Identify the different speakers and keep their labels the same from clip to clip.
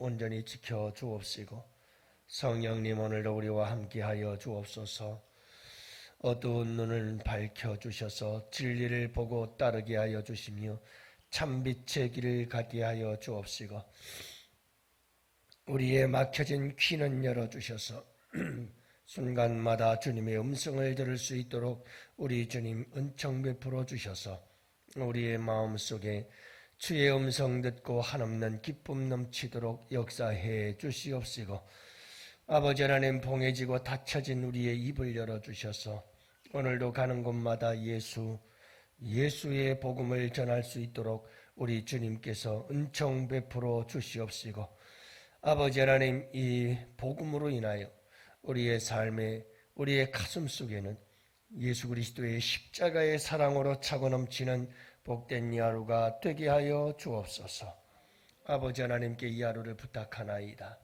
Speaker 1: 온전히 지켜 주옵시고 성령님 오늘도 우리와 함께하여 주옵소서. 어두운 눈을 밝혀 주셔서 진리를 보고 따르게 하여 주시며 참 빛의 길을 가게 하여 주옵시고 우리의 막혀진 귀는 열어 주셔서 순간마다 주님의 음성을 들을 수 있도록 우리 주님 은총 베풀어 주셔서 우리의 마음 속에 주의 음성 듣고 한없는 기쁨 넘치도록 역사해 주시옵시고 아버지 하나님 봉해지고 닫혀진 우리의 입을 열어 주셔서 오늘도 가는 곳마다 예수 예수의 복음을 전할 수 있도록 우리 주님께서 은총 베풀어 주시옵시고 아버지 하나님 이 복음으로 인하여 우리의 삶에 우리의 가슴 속에는 예수 그리스도의 십자가의 사랑으로 차고 넘치는 복된 이 하루가 되게 하여 주옵소서. 아버지 하나님께 이 하루를 부탁하나이다.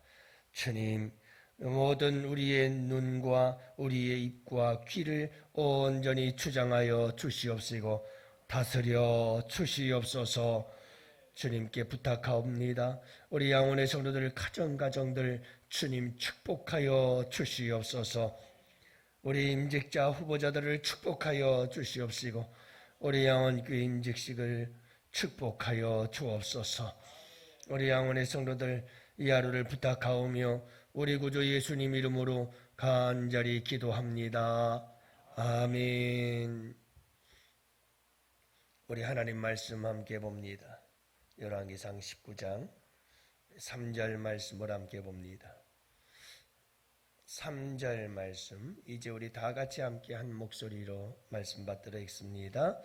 Speaker 1: 주님, 모든 우리의 눈과 우리의 입과 귀를 온전히 주장하여 주시옵시고 다스려 주시옵소서. 주님께 부탁하옵니다. 우리 양원의 성도들 가정 가정들 주님 축복하여 주시옵소서. 우리 임직자 후보자들을 축복하여 주시옵시고 우리 양원 교회 임직식을 축복하여 주옵소서. 우리 양원의 성도들 이 하루를 부탁하오며 우리 구주 예수님 이름으로 간절히 기도합니다. 아멘. 우리 하나님 말씀 함께 봅니다. 열왕기상 19장 3절 말씀을 함께 봅니다. 3절 말씀 이제 우리 다 같이 함께 한 목소리로 말씀 받들어 읽습니다.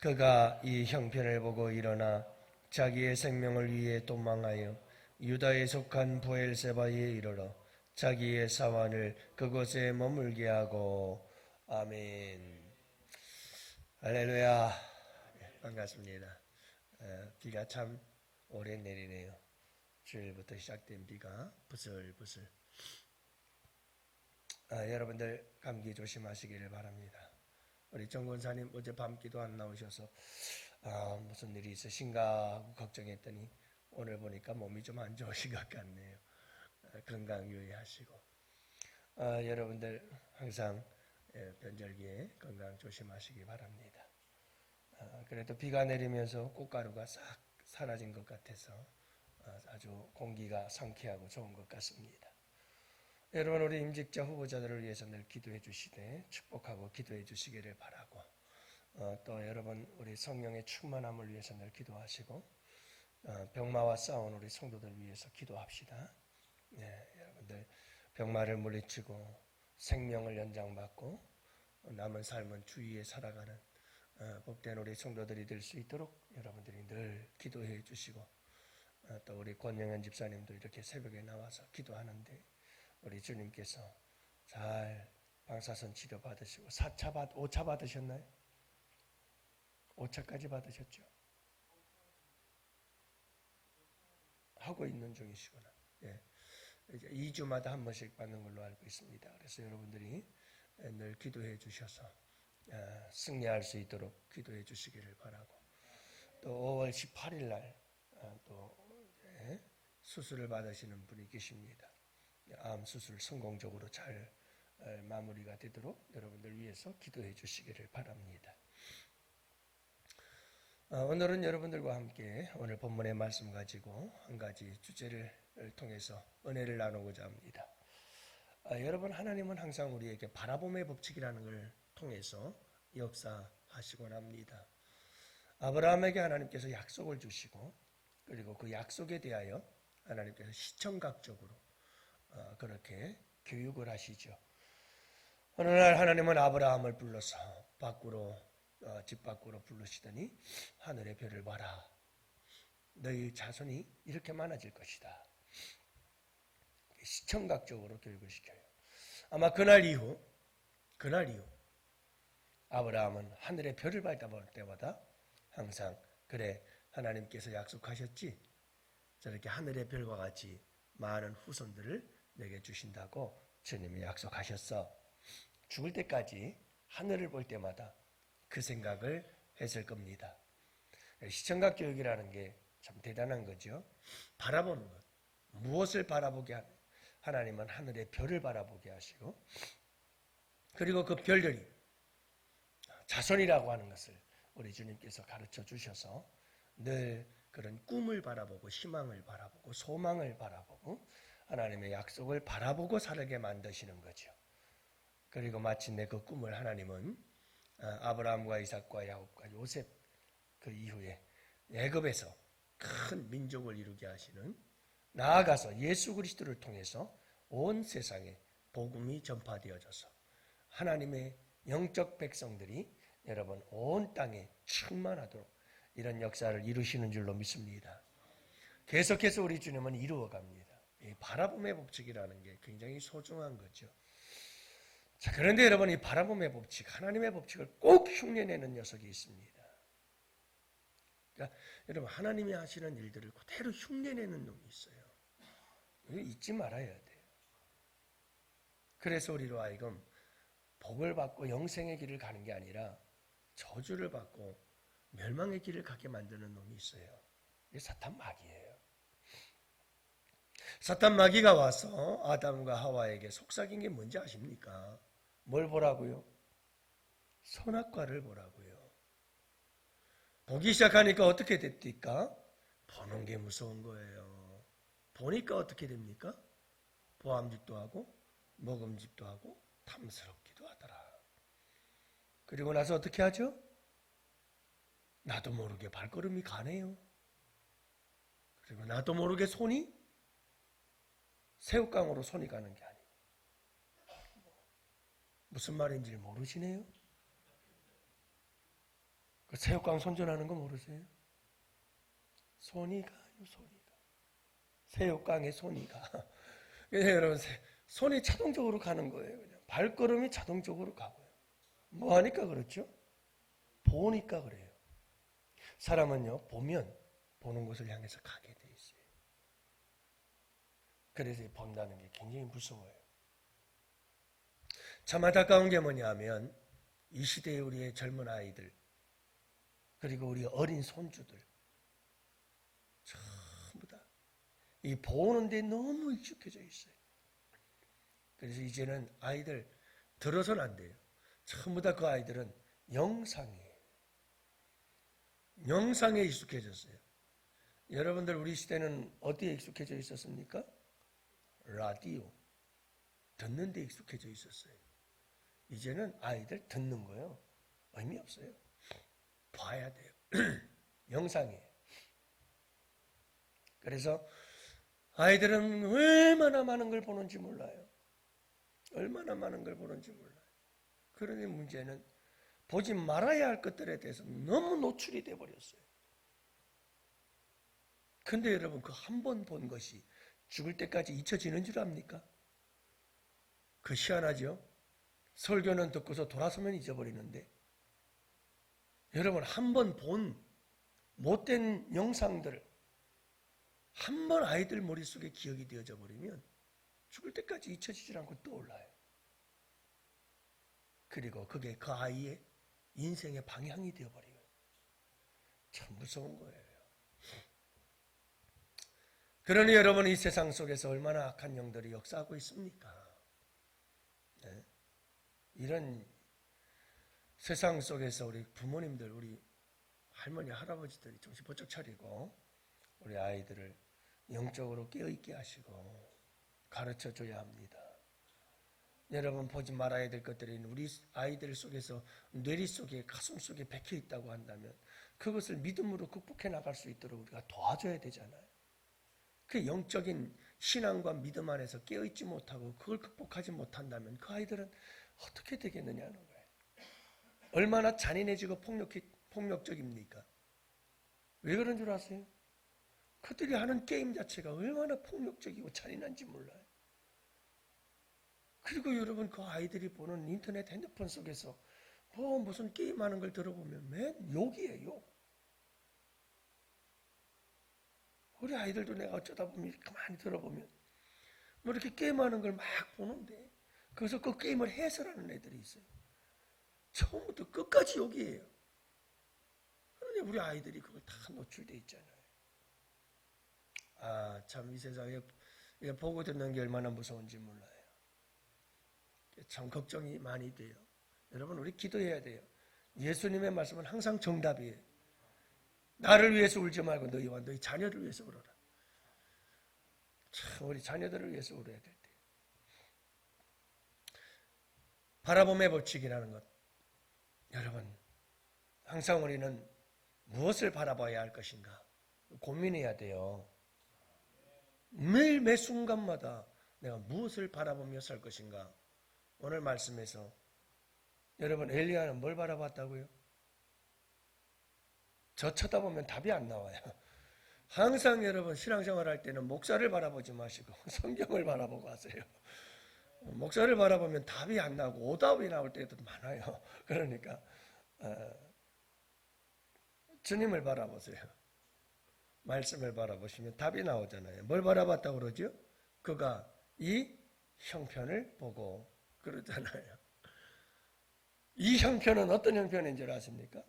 Speaker 1: 그가 이 형편을 보고 일어나 자기의 생명을 위해 도망하여 유다에 속한 부엘세바에 이르러 자기의 사환을 그곳에 머물게 하고 아멘. 할렐루야. 반갑습니다. 어, 비가 참 오래 내리네요. 주일부터 시작된 비가 부슬부슬. 아, 여러분들 감기 조심하시기를 바랍니다. 우리 정 권사님 어제 밤 기도 안 나오셔서 아, 무슨 일이 있으신가 하고 걱정했더니 오늘 보니까 몸이 좀 안 좋으신 것 같네요. 아, 건강 유의하시고 아, 여러분들 항상 예, 변절기에 건강 조심하시기 바랍니다. 아, 그래도 비가 내리면서 꽃가루가 싹 사라진 것 같아서 아, 아주 공기가 상쾌하고 좋은 것 같습니다. 여러분 우리 임직자 후보자들을 위해서 늘 기도해 주시되 축복하고 기도해 주시기를 바라고 어, 또 여러분 우리 성령의 충만함을 위해서 늘 기도하시고 어, 병마와 싸운 우리 성도들 위해서 기도합시다. 네, 여러분들 병마를 물리치고 생명을 연장받고 남은 삶은 주위에 살아가는 어, 복된 우리 성도들이 될 수 있도록 여러분들이 늘 기도해 주시고 어, 또 우리 권영현 집사님도 이렇게 새벽에 나와서 기도하는데 우리 주님께서 잘 방사선 치료 받으시고 4차 받 5차 받으셨나요? 5차까지 받으셨죠? 하고 있는 중이시구나. 예. 이제 2주마다 한 번씩 받는 걸로 알고 있습니다. 그래서 여러분들이 늘 기도해 주셔서 아, 승리할 수 있도록 기도해 주시기를 바라고 또 5월 18일 날또 아, 수술을 받으시는 분이 계십니다. 암 수술 성공적으로 잘 어, 마무리가 되도록 여러분들 위해서 기도해 주시기를 바랍니다. 어, 오늘은 여러분들과 함께 오늘 본문의 말씀 가지고 한 가지 주제를 통해서 은혜를 나누고자 합니다. 아, 여러분 하나님은 항상 우리에게 바라봄의 법칙이라는 걸 통해서 역사하시곤 합니다. 아브라함에게 하나님께서 약속을 주시고 그리고 그 약속에 대하여 하나님께서 시청각적으로 어, 그렇게 교육을 하시죠. 어느 날 하나님은 아브라함을 불러서 밖으로 어, 집 밖으로 부르시더니 하늘의 별을 봐라. 너희 자손이 이렇게 많아질 것이다. 시청각적으로 교육을 시켜요. 아마 그날 이후 그날 이후 아브라함은 하늘의 별을 바라볼 때마다 항상 그래 하나님께서 약속하셨지 저렇게 하늘의 별과 같이 많은 후손들을 내게 주신다고 주님이 약속하셨어. 죽을 때까지 하늘을 볼 때마다 그 생각을 했을 겁니다. 시청각 교육이라는 게 참 대단한 거죠. 바라보는 것. 무엇을 바라보게 하냐? 하나님은 하늘의 별을 바라보게 하시고 그리고 그 별들이 자손이라고 하는 것을 우리 주님께서 가르쳐 주셔서 늘 그런 꿈을 바라보고 희망을 바라보고 소망을 바라보고 하나님의 약속을 바라보고 살게 만드시는 거죠. 그리고 마침내 그 꿈을 하나님은 아, 아브라함과 이삭과 야곱과 요셉 그 이후에 애굽에서 큰 민족을 이루게 하시는 나아가서 예수 그리스도를 통해서 온 세상에 복음이 전파되어져서 하나님의 영적 백성들이 여러분 온 땅에 충만하도록 이런 역사를 이루시는 줄로 믿습니다. 계속해서 우리 주님은 이루어 갑니다. 이 바라봄의 법칙이라는 게 굉장히 소중한 거죠. 자, 그런데 여러분 이 바라봄의 법칙, 하나님의 법칙을 꼭 흉내내는 녀석이 있습니다. 그러니까 여러분 하나님이 하시는 일들을 그대로 흉내내는 놈이 있어요. 잊지 말아야 돼요. 그래서 우리로 하여금 복을 받고 영생의 길을 가는 게 아니라 저주를 받고 멸망의 길을 가게 만드는 놈이 있어요. 이게 사탄 마귀예요. 사탄 마귀가 와서 아담과 하와에게 속삭인 게 뭔지 아십니까? 뭘 보라고요? 선악과를 보라고요. 보기 시작하니까 어떻게 됩니까? 보는 게 무서운 거예요. 보니까 어떻게 됩니까? 보암직도 하고 먹음직도 하고 탐스럽기도 하더라. 그리고 나서 어떻게 하죠? 나도 모르게 발걸음이 가네요. 그리고 나도 모르게 손이 새우깡으로 손이 가는 게 아니고 무슨 말인지 모르시네요. 그 새우깡 손질하는 거 모르세요? 손이 가요, 손이 가. 새우깡에 손이 가. 여러분, 손이 자동적으로 가는 거예요. 그냥 발걸음이 자동적으로 가고요. 뭐 하니까 그렇죠? 보니까 그래요. 사람은요, 보면 보는 곳을 향해서 가게 돼 있어요. 그래서 본다는 게 굉장히 무서워요. 참 안타까운 게 뭐냐 하면 이 시대의 우리의 젊은 아이들 그리고 우리 어린 손주들 전부 다 이 보는 데 너무 익숙해져 있어요. 그래서 이제는 아이들 들어서는 안 돼요. 전부 다 그 아이들은 영상이에요. 영상에 익숙해졌어요. 여러분들 우리 시대는 어디에 익숙해져 있었습니까? 라디오. 듣는 데 익숙해져 있었어요. 이제는 아이들 듣는 거요. 의미 없어요. 봐야 돼요. 영상이에요. 그래서 아이들은 얼마나 많은 걸 보는지 몰라요. 얼마나 많은 걸 보는지 몰라요. 그러니 문제는 보지 말아야 할 것들에 대해서 너무 노출이 돼 버렸어요. 근데 여러분 그 한 번 본 것이 죽을 때까지 잊혀지는 줄 압니까? 그 희한하죠? 설교는 듣고서 돌아서면 잊어버리는데 여러분 한 번 본 못된 영상들 한번 아이들 머릿속에 기억이 되어져 버리면 죽을 때까지 잊혀지질 않고 떠올라요. 그리고 그게 그 아이의 인생의 방향이 되어버려요. 참 무서운 거예요. 그러니 여러분 이 세상 속에서 얼마나 악한 영들이 역사하고 있습니까? 네? 이런 세상 속에서 우리 부모님들, 우리 할머니, 할아버지들이 정신 번쩍 차리고 우리 아이들을 영적으로 깨어있게 하시고 가르쳐 줘야 합니다. 여러분 보지 말아야 될 것들이 우리 아이들 속에서 뇌리 속에 가슴 속에 박혀 있다고 한다면 그것을 믿음으로 극복해 나갈 수 있도록 우리가 도와줘야 되잖아요. 그 영적인 신앙과 믿음 안에서 깨어있지 못하고 그걸 극복하지 못한다면 그 아이들은 어떻게 되겠느냐는 거예요. 얼마나 잔인해지고 폭력, 폭력적입니까? 왜 그런 줄 아세요? 그들이 하는 게임 자체가 얼마나 폭력적이고 잔인한지 몰라요. 그리고 여러분 그 아이들이 보는 인터넷 핸드폰 속에서 뭐 무슨 게임하는 걸 들어보면 맨 욕이에요. 욕. 우리 아이들도 내가 어쩌다 보면 많이 들어보면 뭐 이렇게 게임하는 걸 막 보는데 그래서 그 게임을 해설하는 애들이 있어요. 처음부터 끝까지 욕이에요. 그런데 우리 아이들이 그걸 다 노출돼 있잖아요. 아, 참 이 세상에 보고 듣는 게 얼마나 무서운지 몰라요. 참 걱정이 많이 돼요. 여러분 우리 기도해야 돼요. 예수님의 말씀은 항상 정답이에요. 나를 위해서 울지 말고 너희와 너희 자녀를 위해서 울어라. 참 우리 자녀들을 위해서 울어야 될 때. 바라봄의 법칙이라는 것. 여러분 항상 우리는 무엇을 바라봐야 할 것인가 고민해야 돼요. 매일 매 순간마다 내가 무엇을 바라보며 살 것인가. 오늘 말씀에서 여러분 엘리야는 뭘 바라봤다고요? 저 쳐다보면 답이 안 나와요. 항상 여러분 신앙생활 할 때는 목사를 바라보지 마시고 성경을 바라보고 하세요. 목사를 바라보면 답이 안 나고 오답이 나올 때도 많아요. 그러니까 어, 주님을 바라보세요. 말씀을 바라보시면 답이 나오잖아요. 뭘 바라봤다고 그러죠? 그가 이 형편을 보고 그러잖아요. 이 형편은 어떤 형편인 줄 아십니까?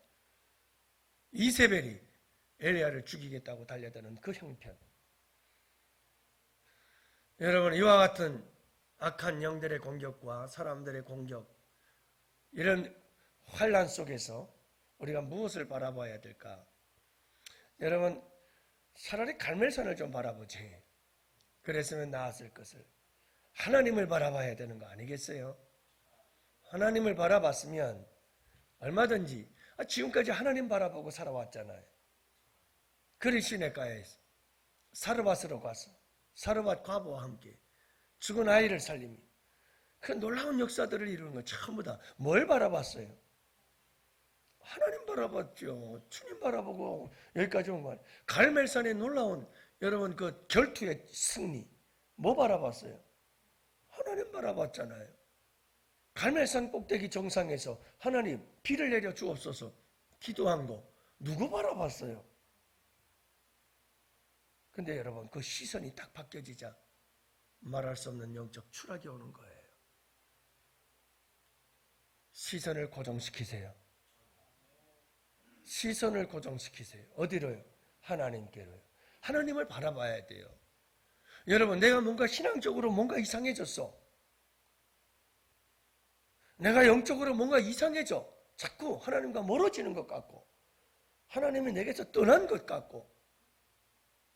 Speaker 1: 이세벨이 엘리야를 죽이겠다고 달려드는 그 형편. 여러분 이와 같은 악한 영들의 공격과 사람들의 공격 이런 환란 속에서 우리가 무엇을 바라봐야 될까? 여러분 차라리 갈멜산을 좀 바라보지. 그랬으면 나았을 것을. 하나님을 바라봐야 되는 거 아니겠어요? 하나님을 바라봤으면 얼마든지 아, 지금까지 하나님 바라보고 살아왔잖아요. 그리 시내가에서 사르밧으로 가서 사르밧 과부와 함께 죽은 아이를 살림이 그 놀라운 역사들을 이루는 거 전부 다 뭘 바라봤어요? 하나님 바라봤죠. 주님 바라보고 여기까지 온 거예요. 갈멜산의 놀라운 여러분 그 결투의 승리 뭐 바라봤어요? 하나님 바라봤잖아요. 갈멜산 꼭대기 정상에서 하나님 비를 내려 주옵소서 기도한 거 누구 바라봤어요? 근데 여러분 그 시선이 딱 바뀌어지자 말할 수 없는 영적 추락이 오는 거예요. 시선을 고정시키세요. 시선을 고정시키세요. 어디로요? 하나님께로요. 하나님을 바라봐야 돼요. 여러분, 내가 뭔가 신앙적으로 뭔가 이상해졌어. 내가 영적으로 뭔가 이상해져. 자꾸 하나님과 멀어지는 것 같고, 하나님이 내게서 떠난 것 같고,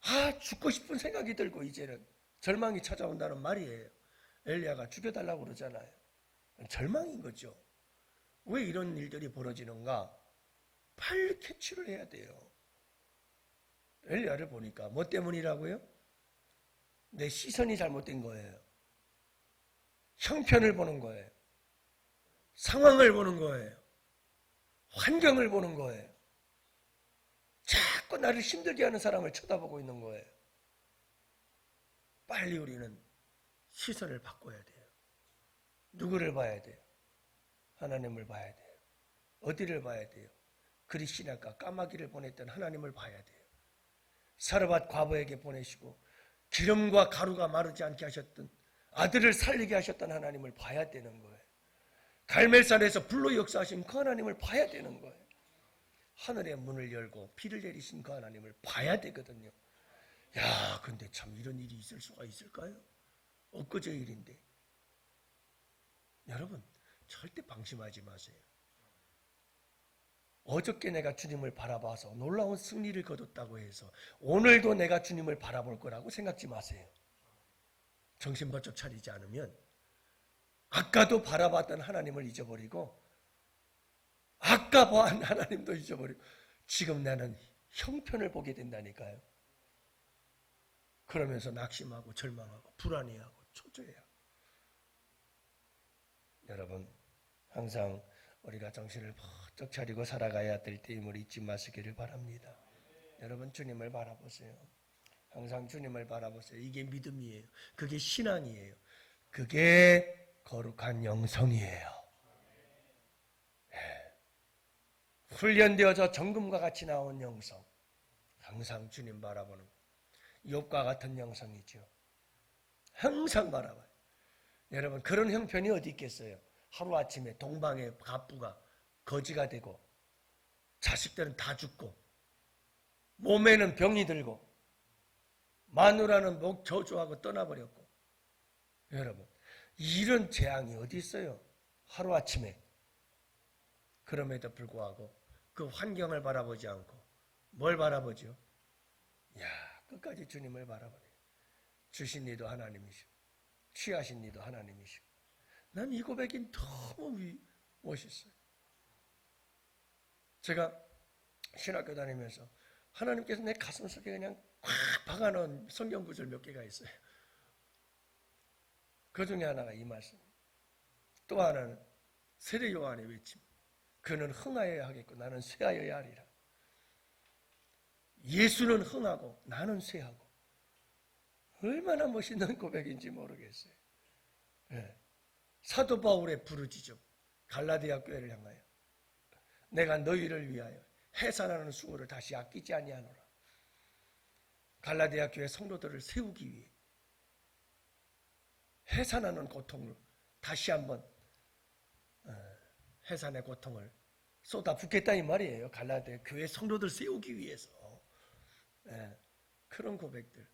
Speaker 1: 아, 죽고 싶은 생각이 들고, 이제는 절망이 찾아온다는 말이에요. 엘리야가 죽여달라고 그러잖아요. 절망인 거죠. 왜 이런 일들이 벌어지는가? 빨리 캐치를 해야 돼요. 엘리야를 보니까 뭐 때문이라고요? 내 시선이 잘못된 거예요. 형편을 보는 거예요. 상황을 보는 거예요. 환경을 보는 거예요. 자꾸 나를 힘들게 하는 사람을 쳐다보고 있는 거예요. 빨리 우리는 시선을 바꿔야 돼요. 누구를 봐야 돼요? 하나님을 봐야 돼요. 어디를 봐야 돼요? 그리 신학과 까마귀를 보냈던 하나님을 봐야 돼요. 사르밧 과부에게 보내시고 기름과 가루가 마르지 않게 하셨던 아들을 살리게 하셨던 하나님을 봐야 되는 거예요. 갈멜산에서 불로 역사하신 그 하나님을 봐야 되는 거예요. 하늘의 문을 열고 비를 내리신 그 하나님을 봐야 되거든요. 야, 근데 참 이런 일이 있을 수가 있을까요? 엊그제 일인데. 여러분, 절대 방심하지 마세요. 어저께 내가 주님을 바라봐서 놀라운 승리를 거뒀다고 해서 오늘도 내가 주님을 바라볼 거라고 생각지 마세요. 정신 번쩍 차리지 않으면 아까도 바라봤던 하나님을 잊어버리고 아까 보한 하나님도 잊어버리고 지금 나는 형편을 보게 된다니까요. 그러면서 낙심하고 절망하고 불안해하고 초조해하고 여러분 항상 우리가 정신을 번쩍 차리고 살아가야 될 때임을 잊지 마시기를 바랍니다. 여러분 주님을 바라보세요. 항상 주님을 바라보세요. 이게 믿음이에요. 그게 신앙이에요. 그게 거룩한 영성이에요. 네. 훈련되어져 정금과 같이 나온 영성. 항상 주님 바라보는 욥과 같은 영성이죠. 항상 바라봐요. 여러분 그런 형편이 어디 있겠어요? 하루아침에 동방의 갑부가 거지가 되고 자식들은 다 죽고 몸에는 병이 들고 마누라는 목 저주하고 떠나버렸고 여러분 이런 재앙이 어디 있어요? 하루아침에 그럼에도 불구하고 그 환경을 바라보지 않고 뭘 바라보죠? 야 끝까지 주님을 바라보네 주신 이도 하나님이시고 취하신 이도 하나님이시고 난 이 고백이 너무 위- 멋있어요 제가 신학교 다니면서 하나님께서 내 가슴 속에 그냥 꽉 박아놓은 성경 구절 몇 개가 있어요. 그 중에 하나가 이 말씀. 또 하나는 세례 요한의 외침. 그는 흥하여야 하겠고 나는 쇠하여야 하리라. 예수는 흥하고 나는 쇠하고. 얼마나 멋있는 고백인지 모르겠어요. 예. 사도 바울의 부르짖음. 갈라디아 교회를 향하여. 내가 너희를 위하여 해산하는 수고를 다시 아끼지 아니하노라. 갈라디아 교회 성도들을 세우기 위해 해산하는 고통을 다시 한번 어, 해산의 고통을 쏟아 붓겠다 이 말이에요. 갈라디아 교회 성도들 세우기 위해서 예, 그런 고백들.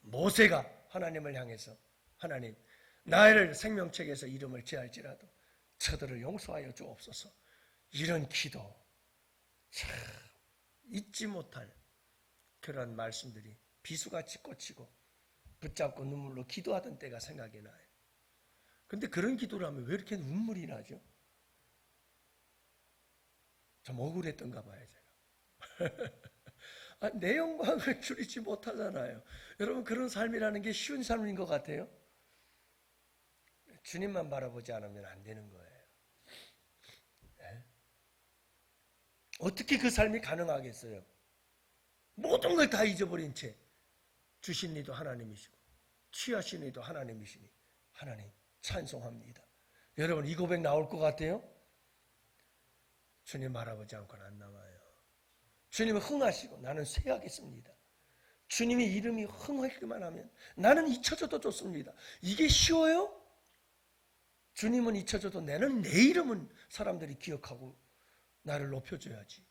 Speaker 1: 모세가 하나님을 향해서 하나님 나를 생명책에서 이름을 제할지라도 저들을 용서하여 주옵소서. 이런 기도 참 잊지 못할 그런 말씀들이 비수같이 꽂히고 붙잡고 눈물로 기도하던 때가 생각이 나요. 근데 그런 기도를 하면 왜 이렇게 눈물이 나죠? 좀 억울했던가 봐요, 제가. 아, 내 영광을 줄이지 못하잖아요. 여러분, 그런 삶이라는 게 쉬운 삶인 것 같아요. 주님만 바라보지 않으면 안 되는 거예요. 네? 어떻게 그 삶이 가능하겠어요? 모든 걸 다 잊어버린 채 주신 이도 하나님이시고 취하신 이도 하나님이시니 하나님 찬송합니다. 여러분 이 고백 나올 것 같아요? 주님 바라보지 않고는 안 나와요. 주님은 흥하시고 나는 쇠하겠습니다. 주님의 이름이 흥하기만 하면 나는 잊혀져도 좋습니다. 이게 쉬워요? 주님은 잊혀져도 나는 내 이름은 사람들이 기억하고 나를 높여줘야지.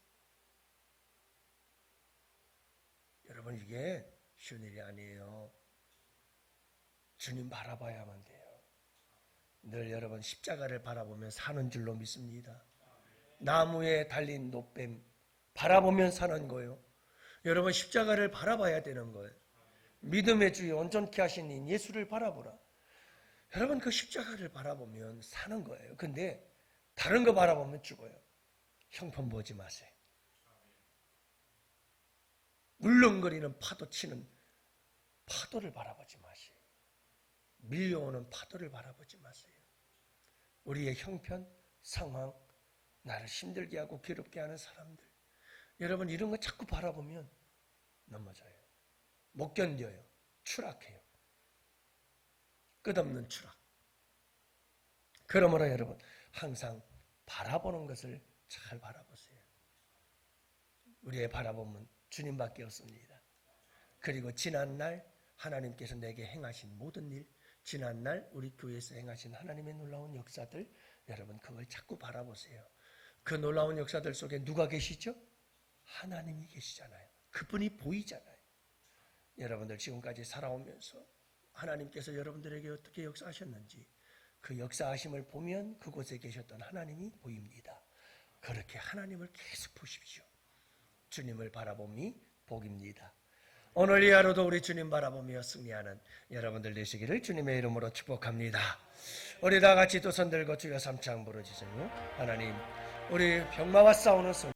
Speaker 1: 여러분 이게 쉬운 일이 아니에요. 주님 바라봐야만 돼요. 늘 여러분 십자가를 바라보면 사는 줄로 믿습니다. 나무에 달린 노뱀 바라보면 사는 거예요. 여러분 십자가를 바라봐야 되는 거예요. 믿음의 주여 온전케 하신 이 예수를 바라보라. 여러분 그 십자가를 바라보면 사는 거예요. 근데 다른 거 바라보면 죽어요. 형편 보지 마세요. 울렁거리는 파도 치는 파도를 바라보지 마세요. 밀려오는 파도를 바라보지 마세요. 우리의 형편, 상황, 나를 힘들게 하고 괴롭게 하는 사람들. 여러분 이런 거 자꾸 바라보면 넘어져요. 못 견뎌요. 추락해요. 끝없는 추락. 그러므로 여러분 항상 바라보는 것을 잘 바라보세요. 우리의 바라보면 주님밖에 없습니다. 그리고 지난날 하나님께서 내게 행하신 모든 일, 지난날 우리 교회에서 행하신 하나님의 놀라운 역사들, 여러분 그걸 자꾸 바라보세요. 그 놀라운 역사들 속에 누가 계시죠? 하나님이 계시잖아요. 그분이 보이잖아요. 여러분들 지금까지 살아오면서 하나님께서 여러분들에게 어떻게 역사하셨는지 그 역사하심을 보면 그곳에 계셨던 하나님이 보입니다. 그렇게 하나님을 계속 보십시오. 주님을 바라봄이 복입니다. 오늘 이 하루도 우리 주님 바라보며 승리하는 여러분들 되시기를 주님의 이름으로 축복합니다. 우리 다 같이 두 손 들고 주여 삼창 부르짖으며 하나님 우리 병마와 싸우는 손